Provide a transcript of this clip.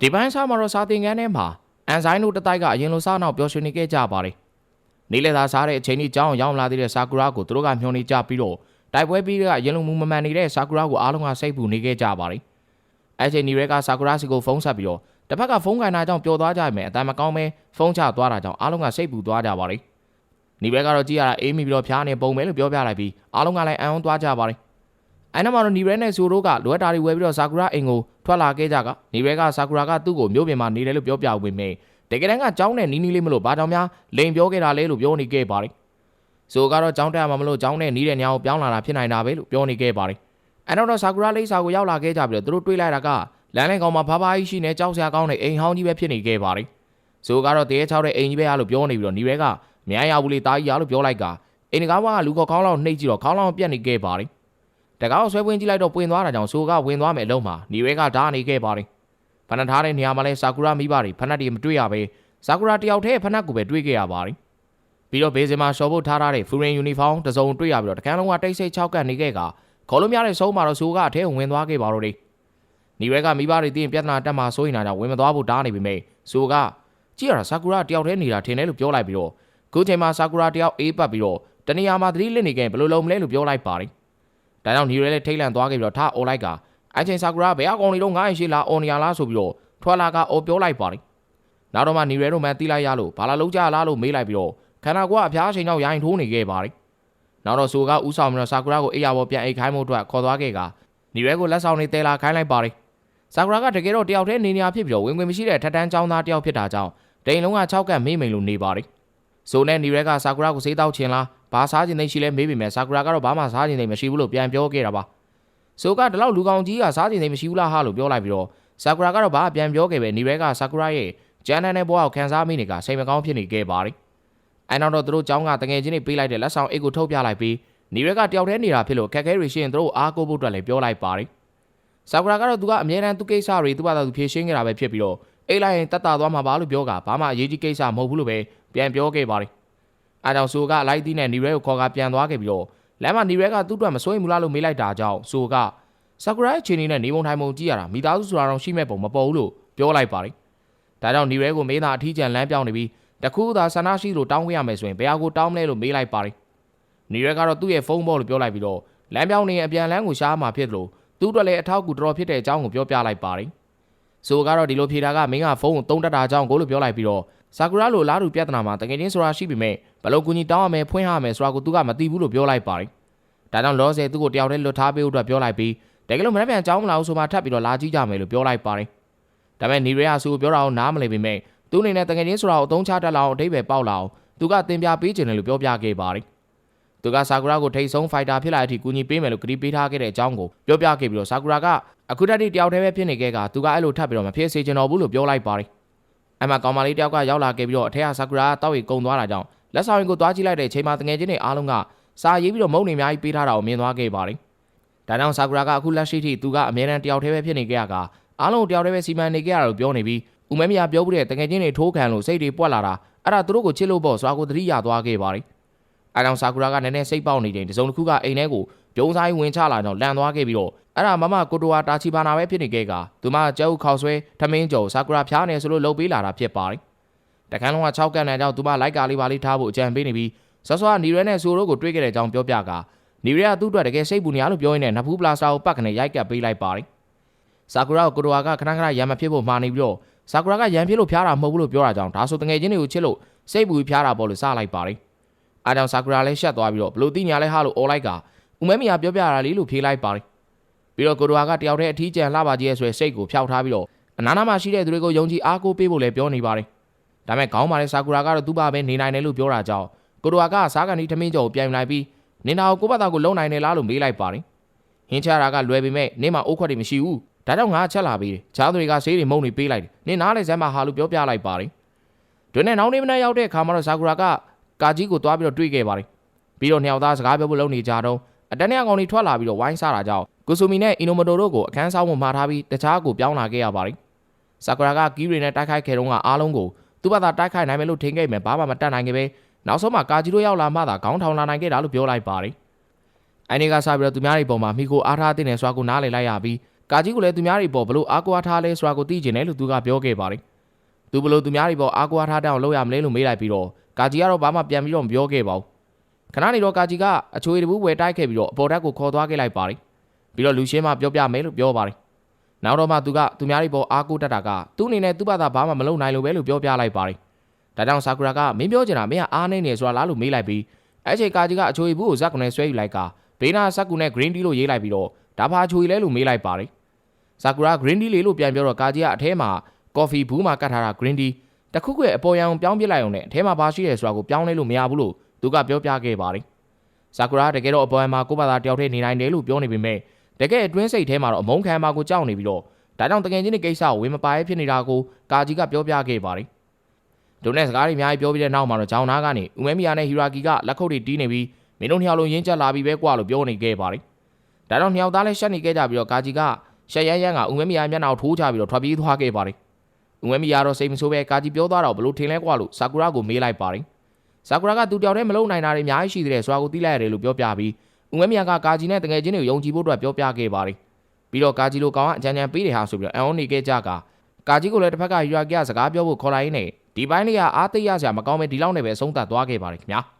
ဒီပိုင်းစားမှာတော့စာတင်ခန်းထဲမှာအန်ဆိုင်တို့တတိုက်ကအရင်လိုစားနောက်ပျော်ရွှင်နေခဲ့ကြပါတယ်နေလေသာစားတဲ့အချိန်ကြီးကြောင်းရောက်လာသေးတဲ့ဆာကူရာကိုသူတို့ကမျှော်နေကြပြီးတော့တိုက်ပွဲပြီးတဲ့အရင်လိုမူမမှန်နေတဲ့ဆာကူရာကိုအားလုံးကစိတ်ပူနေခဲ့ကြပါတယ်အဲ့ချိန်နီရဲကဆာကူရာစီကိုဖုန်းဆက်ပြီးတော့တစ်ဖက်ကဖုန်းကန်တာကြောင့်ပျော်သွားကြမယ်အတန်မကောင်းပဲဖုန်းချသွားတာကြောင့်အားလုံးကစိတ်ပူသွားကြပါတယ်နီရဲကတော့ကြည့်ရတာအေးမိပြီးတော့ဖျားနေပုံပဲလို့ပြောပြလိုက်ပြီးအားလုံးကလည်းအံ့ဩသွားကြပါတယ်အဲ့နောက်မှာတော့နီရဲနဲ့ဆူတို့ကလိုအပ်တာတွေဝယ်ပြီးတော့ဆာကူရာအိမ်ကို ထွက်လာခဲ့ကြကနီရဲကဆာကူရာကသူ့ကိုမြို့ပြင်မှာနေတယ်လို့ပြောပြဝင်မယ်တကယ်တမ်းကကြောင်းနဲ့နီးနီးလေးမလို့ဘာကြောင့်များလိန်ပြောခဲ့တာလဲလို့ပြောနေခဲ့ပါတယ်ဆိုကတော့ကြောင်းတက်မှာမလို့ကြောင်းနဲ့နီးတဲ့ညောင်ကိုပြောင်းလာတာဖြစ်နိုင်တာပဲလို့ပြောနေခဲ့ပါတယ်အဲ့တော့တော့ဆာကူရာလိပ်စာကိုရောက်လာခဲ့ကြပြီးတော့သူတို့တွေးလိုက်တာကလမ်းလေးကောင်မှာဖားဖားကြီးရှိနေကြောက်စရာကောင်းတဲ့အိမ်ဟောင်းကြီးပဲဖြစ်နေခဲ့ပါတယ်ဆိုကတော့တရေချောက်တဲ့အိမ်ကြီးပဲရလို့ပြောနေပြီးတော့နီရဲကမြိုင်ရဘူးလေတာကြီးရလို့ပြောလိုက်ကအိမ်တကားကလူခေါ်ခေါင်းလောက်နှိပ်ကြည့်တော့ခေါင်းလောက်ပြက်နေခဲ့ပါတယ် တကားကိုဆွဲပွင့်ကြည့်လိုက်တော့ပွင့်သွားတာကြောင့်ဆိုကဝင်သွားမယ်အလုံးမှာနီရဲကဓာနေခဲ့ပါတယ်ဖဏထားတဲ့နေရာမှာလဲဆာကူရာမိဘတွေဖဏတွေမတွေ့ရပဲဆာကူရာတယောက်တည်းဖဏကိုပဲတွေ့ခဲ့ရပါတယ်ပြီးတော့ဘေးစင်မှာရှော်ဖို့ထားထားတဲ့ဖူရင်ယူနီဖောင်းတစ်စုံတွေ့ရပြီးတော့တကန်းလုံးကတိတ်ဆိတ်၆ကတ်နေခဲ့ကခေါ်လို့မရတဲ့ဆုံးမှာတော့ဆိုကအထဲဝင်သွားခဲ့ပါတော့တယ်နီရဲကမိဘတွေသိရင်ပြဿနာတက်မှာစိုးရင်တော့ဝင်မသွားဖို့တားနေပြီမိဆိုကကြည့်ရတာဆာကူရာတယောက်တည်းနေတာထင်တယ်လို့ပြောလိုက်ပြီးတော့ခုချိန်မှာဆာကူရာတယောက်အေးပတ်ပြီးတော့တနေရာမှာသတိလစ်နေခဲ့ဘယ်လိုလုပ်မလဲလို့ပြောလိုက်ပါတယ်။ ဒါကြောင့်နီရဲလည်းထိတ်လန့်သွားခဲ့ပြီးတော့ထားအော်လိုက်ကအဲ့ချိန်ဆာကူရာဘယ်အကောင်လေးတော့ငားရင်ရှိလားအော်နေရလားဆိုပြီးတော့ထွာလာကအော်ပြောလိုက်ပါတယ်။နောက်တော့မှနီရဲတို့မှတီးလိုက်ရလို့ဘာလာလုံးကြလားလို့မေးလိုက်ပြီးတော့ခန္ဓာကိုယ်ကအဖျားချိန်ကြောင့်ရိုင်ထိုးနေခဲ့ပါတယ်။နောက်တော့ဆိုကဥဆောင်ပြီးတော့ဆာကူရာကိုအေးရပေါ်ပြန်အိတ်ခိုင်းမှုအတွက်ခေါ်သွားခဲ့ကနီရဲကိုလက်ဆောင်နေတဲလာခိုင်းလိုက်ပါတယ်။ဆာကူရာကတကယ်တော့တယောက်တည်းနေနေရဖြစ်ပြီးတော့ဝင်ဝင်မရှိတဲ့ထက်တန်းចောင်းသားတယောက်ဖြစ်တာကြောင့်ဒိန်လုံးက6ကတ်မေးမိန်လို့နေပါတယ်။ဆိုနဲ့နီရဲကဆာကူရာကိုစေးတောက်ချင်လား ဘာစားခြင်းသိရှိလဲမေးပေမဲ့ဆာကူရာကတော့ဘာမှစားခြင်းသိမရှိဘူးလို့ပြန်ပြောခဲ့တာပါ။ဆိုကဒီလောက်လူကောင်ကြီးကစားခြင်းသိမရှိဘူးလားဟာလို့ပြောလိုက်ပြီးတော့ဆာကူရာကတော့ဘာပြန်ပြောခဲ့ပဲနီရဲကဆာကူရာရဲ့ဂျန်နန်နဲ့ဘွားကိုခံစားမိနေကစိတ်မကောင်းဖြစ်နေခဲ့ပါတယ်။အဲနောက်တော့သူတို့ចောင်းကတငယ်ချင်းတွေပေးလိုက်တဲ့လက်ဆောင်အိတ်ကိုထုတ်ပြလိုက်ပြီးနီရဲကတယောက်တည်းနေတာဖြစ်လို့ခက်ခဲတွေရှိရင်သူတို့အားကိုးဖို့အတွက်လည်းပြောလိုက်ပါတယ်။ဆာကူရာကတော့သူကအမြဲတမ်းသူကိစ္စတွေသူ့ဘာသာသူဖြေရှင်းနေတာပဲဖြစ်ပြီးတော့အိတ်လိုက်ရင်တတ်တာသွားမှာပါလို့ပြောကဘာမှအရေးကြီးကိစ္စမဟုတ်ဘူးလို့ပဲပြန်ပြောခဲ့ပါတယ်။ အဲကြောင့်ဆိုကအလိုက်သီးနဲ့နီရဲကိုခေါ်ကပြန်သွားခဲ့ပြီးတော့လမ်းမှာနီရဲကသူ့အတွက်မစိုးရင်ဘူးလားလို့မေးလိုက်တာကြောင့်ဆိုကဆာကူရာရဲ့ခြေနေနဲ့နေပုံထိုင်ပုံကြည့်ရတာမိသားစုဆိုတာတော့ရှိမဲ့ပုံမပေါ်ဘူးလို့ပြောလိုက်ပါတယ်။ဒါကြောင့်နီရဲကိုမေးတာအထီးကျန်လမ်းပြောင်းနေပြီးတခုသာဆန္ဒရှိလို့တောင်းခဲ့ရမယ်ဆိုရင်ဘယ်ဟာကိုတောင်းမလဲလို့မေးလိုက်ပါတယ်။နီရဲကတော့သူ့ရဲ့ဖုန်းပေါ်လို့ပြောလိုက်ပြီးတော့လမ်းပြောင်းနေအပြန်လမ်းကိုရှားမှဖြစ်တယ်လို့သူ့အတွက်လည်းအထောက်အကူတော်တော်ဖြစ်တဲ့အကြောင်းကိုပြောပြလိုက်ပါတယ်။ ဆိုကတော့ဒီလိုဖြေတာကမင်းကဖုန်းကိုတုံးတက်တာအကြောင်းကိုလို့ပြောလိုက်ပြီးတော့ဆာကူရာလိုလားတူပြဿနာမှာတကယ်ချင်းဆိုတာရှိပေမဲ့ဘလို့ကူညီတောင်းရမယ်ဖွင့်ရမယ်ဆိုတာကိုသူကမသိဘူးလို့ပြောလိုက်ပါတယ်။ဒါကြောင့်လောဆယ်သူ့ကိုတယောက်တည်းလွတ်ထားပေးဖို့အတွက်ပြောလိုက်ပြီးတကယ်လို့မနေ့ပြန်အကြောင်းမလာဘူးဆိုမှထပ်ပြီးတော့လာကြည့်ကြမယ်လို့ပြောလိုက်ပါတယ်။ဒါပေမဲ့နီရဲယာဆူပြောတာကိုနားမလည်ပေမဲ့သူ့အနေနဲ့တကယ်ချင်းဆိုတာကိုအသုံးချတတ်လာအောင်အထိပ္ပယ်ပေါက်လာအောင်သူကတင်ပြပေးခြင်းတယ်လို့ပြောပြခဲ့ပါတယ်။ သူကဆာကူရာကိုထိတ်ဆုံးဖိုက်တာဖြစ်လာတဲ့အထိကူညီပေးမယ်လို့ကတိပေးထားခဲ့တဲ့အကြောင်းကိုပြောပြခဲ့ပြီးတော့ဆာကူရာကအခုတည်းတယောက်တည်းပဲဖြစ်နေခဲ့ကသူကအဲ့လိုထပ်ပြီးတော့မဖြစ်စေချင်တော့ဘူးလို့ပြောလိုက်ပါတယ်။အမှကောင်မလေးတယောက်ကရောက်လာခဲ့ပြီးတော့အထက်ကဆာကူရာကတောက်ရီကုံသွားတာကြောင့်လက်ဆောင်ကိုသွားကြည့်လိုက်တဲ့အချိန်မှာတငယ်ချင်းတွေအားလုံးကစာရေးပြီးတော့မုံနေအများကြီးပေးထားတာကိုမြင်သွားခဲ့ပါတယ်။ဒါကြောင့်ဆာကူရာကအခုလက်ရှိထိသူကအမြဲတမ်းတယောက်တည်းပဲဖြစ်နေခဲ့ရကအားလုံးတယောက်တည်းပဲစီမံနေခဲ့ရတာလို့ပြောနေပြီးဦးမဲမရပြောဘူးတဲ့တငယ်ချင်းတွေထိုးခံလို့စိတ်တွေပွက်လာတာအဲ့ဒါသူတို့ကိုချစ်လို့ပေါ့ဆိုတာကိုသတိရသွားခဲ့ပါတယ်။ အဲကြောင့်ဆာကူရာကနည်းနည်းစိတ်ပေါက်နေချိန်တစုံတစ်ခုကအိမ်ထဲကိုပြုံးဆိုင်ဝင်ချလာတော့လန်သွားခဲ့ပြီးတော့အဲ့ဒါမမကိုတိုဝါတာချီဘာနာပဲဖြစ်နေခဲ့ကသူမကျဲဥခေါဆွဲထမင်းကြော်ဆာကူရာဖျားနေဆိုလို့လှုပ်ပေးလာတာဖြစ်ပါတယ်။တခန်းလုံးက6ကန်တဲ့ကြောင့်သူမလိုက်ကာလေးပါလေးထားဖို့အကြံပေးနေပြီးဆော့ဆော့နီရဲနဲ့ဆိုတို့ကိုတွေးခဲ့တဲ့အကြောင်းပြောပြကနီရဲကသူ့အတွက်တကယ်စိတ်ပူနေရလို့ပြောရင်းနဲ့နဖူးပလာစာကိုပတ်ကနေရိုက်ကပ်ပေးလိုက်ပါတယ်။ဆာကူရာကိုကိုတိုဝါကခဏခဏရံမဖြစ်ဖို့မှာနေပြီးတော့ဆာကူရာကရံဖြစ်လို့ဖျားတာမဟုတ်ဘူးလို့ပြောတာကြောင့်ဒါဆိုတငယ်ချင်းတွေကိုချစ်လို့စိတ်ပူဖျားတာပေါ့လို့စလိုက်ပါတယ်။ အားကြောင့်ဆာကူရာလည်းရှက်သွားပြီးတော့ဘလို့တိညာလဲဟာလို့អော်လိုက်ကဦးမဲမီယာပြောပြတာလေးလို့ဖြေလိုက်ပါတယ်။ပြီးတော့ကိုတိုဝါကတယောက်တည်းအထီးကျန်လှပါကြီးရဲ့ဆိုရယ်စိတ်ကိုဖျောက်ထားပြီးတော့အနာနာမှာရှိတဲ့သူတွေကိုယုံကြည်အားကိုးပေးဖို့လည်းပြောနေပါတယ်။ဒါပေမဲ့ခေါင်းမာတဲ့ဆာကူရာကတော့သူ့ဘာပဲနေနိုင်တယ်လို့ပြောတာကြောင့်ကိုတိုဝါကစားကန်ဒီထမင်းကြော်ကိုပြန်လိုက်ပြီးနင်တာကိုကိုဘသားကိုလုံနိုင်တယ်လားလို့မေးလိုက်ပါတယ်။ဟင်းချတာကလွယ်ပေမဲ့နင်းမှာအိုးခွက်တွေမရှိဘူး။ဒါကြောင့်ငါချက်လာပြီးချားတွေကဆေးတွေမုံတွေပေးလိုက်တယ်။နင်နားလေစမ်းမဟာလို့ပြောပြလိုက်ပါတယ်။တွင်နဲ့နောက်နေ့မနေ့ရောက်တဲ့အခါမှာတော့ဇာကူရာက ကာကြီးကိုသွားပြီးတော့တွေ့ခဲ့ပါတယ်။ပြီးတော့နှစ်ယောက်သားစကားပြောဖို့လုပ်နေကြတော့အတန်းနဲ့အကောင်တွေထွက်လာပြီးတော့ဝိုင်းစားတာကြောင့်ကိုဆူမီနဲ့အီနိုမတိုတို့ကိုအခန်းဆောင်မှုမှာထားပြီးတခြားကိုပြောင်းလာခဲ့ရပါတယ်။ဇာကူရာကကီးရီနဲ့တိုက်ခိုက်ခဲ့တော့ကအားလုံးကိုသူ့ဘာသာတိုက်ခိုက်နိုင်မယ်လို့ထင်ခဲ့မယ်ဘာမှမတတ်နိုင်ခဲ့ပဲနောက်ဆုံးမှကာကြီးတို့ရောက်လာမှသာခေါင်းထောင်လာနိုင်ခဲ့တာလို့ပြောလိုက်ပါတယ်။အိုင်နေကစားပြီးတော့သူများတွေပုံမှာမိကိုအားထားတဲ့နယ်ဆွာကိုနားလေလိုက်ရပြီးကာကြီးကလည်းသူများတွေပေါ်ဘလို့အားကိုးထားလဲဆိုတာကိုသိကျင်တယ်လို့သူကပြောခဲ့ပါတယ်သူဘလို့သူများတွေပေါ်အားကိုးထားတဲ့အောင်လုပ်ရမလဲလို့မေးလိုက်ပြီးတော့ ကာကြီးကတော့ဘာမှပြန်ပြီးတော့မပြောခဲ့ပါဘူးခဏနေတော့ကာကြီးကအချိုးရဘူးဝယ်တိုက်ခဲ့ပြီးတော့အပေါ်ဓာတ်ကိုခေါ်သွားခဲ့လိုက်ပါတယ်ပြီးတော့လူရှင်းမှပြောပြမယ်လို့ပြောပါတယ်နောက်တော့မှသူကသူများတွေပေါ်အားကိုးတတ်တာကသူ့အနေနဲ့သူ့ဘာသာဘာမှမလုပ်နိုင်လို့ပဲလို့ပြောပြလိုက်ပါတယ်ဒါကြောင့်ဆာကူရာကမင်းပြောချင်တာမင်းကအားနေနေဆိုတာလားလို့မေးလိုက်ပြီးအဲ့ချိန်ကာကြီးကအချိုးရဘူးကိုဇက်ကနေဆွဲယူလိုက်ကဘေးနာဇက်ကူနဲ့ green tea လို့ရေးလိုက်ပြီးတော့ဒါဘာချိုးရလဲလို့မေးလိုက်ပါတယ်ဆာကူရာ green tea လေးလို့ပြန်ပြောတော့ကာကြီးကအထဲမှာ coffee ဘူးမှာကတ်ထားတာ green tea တခုခွဲအပေါ်ရန်ပြောင်းပြလိုက်အောင်နဲ့အထဲမှာဘာရှိရဲဆိုတာကိုပြောင်းလဲလို့မရဘူးလို့သူကပြောပြခဲ့ပါတယ်ဆာကူရာတကယ်တော့အပေါ်ရန်မှာကိုယ့်ဘာသာတယောက်တည်းနေနိုင်တယ်လို့ပြောနေပေမဲ့တကယ်အတွင်းစိတ်ထဲမှာတော့အမုန်းခံမှာကိုကြောက်နေပြီးတော့ဒါကြောင့်တကယ်ချင်းဒီကိစ္စကိုဝင်မပါရဲဖြစ်နေတာကိုကာကြီးကပြောပြခဲ့ပါတယ်ဒုနဲ့စကားတွေအများကြီးပြောပြီးတဲ့နောက်မှာတော့ဂျောင်းနာကနေဦးမဲမီယာနဲ့ဟီရာကီကလက်ခုပ်တွေတီးနေပြီးမင်းတို့နှစ်ယောက်လုံးရင်းချက်လာပြီးပဲကွာလို့ပြောနေခဲ့ပါတယ်ဒါကြောင့်နှစ်ယောက်သားလည်းရှက်နေခဲ့ကြပြီးတော့ကာကြီးကရှက်ရမ်းရမ်းကဦးမဲမီယာမျက်နှာကိုထိုးချပြီးတော့ထွက်ပြေးသွားခဲ့ပါတယ်။ ဦးမဲမီယာတော့စိတ်မဆိုးပဲကာကြီးပြောသွားတော့ဘလို့ထင်လဲကွာလို့ဆာကူရာကိုမေးလိုက်ပါတယ်။ဆာကူရာကသူတယောက်တည်းမလုံနိုင်တာတွေအများကြီးရှိသေးတယ်ဆိုတာကိုသိလိုက်ရတယ်လို့ပြောပြပြီးဦးမဲမီယာကကာကြီးနဲ့တငယ်ချင်းတွေကိုယုံကြည်ဖို့အတွက်ပြောပြခဲ့ပါတယ်။ပြီးတော့ကာကြီးလိုကောင်ကအကြံဉာဏ်ပေးတယ်ဟာဆိုပြီးတော့အန်အောနေခဲ့ကြကကာကြီးကိုလည်းတစ်ဖက်ကယူရာကီကစကားပြောဖို့ခေါ်လိုက်ရင်းနဲ့ဒီပိုင်းလေးကအားသိရစရာမကောင်းပဲဒီလောက်နဲ့ပဲအဆုံးသတ်သွားခဲ့ပါတယ်ခင်ဗျာ။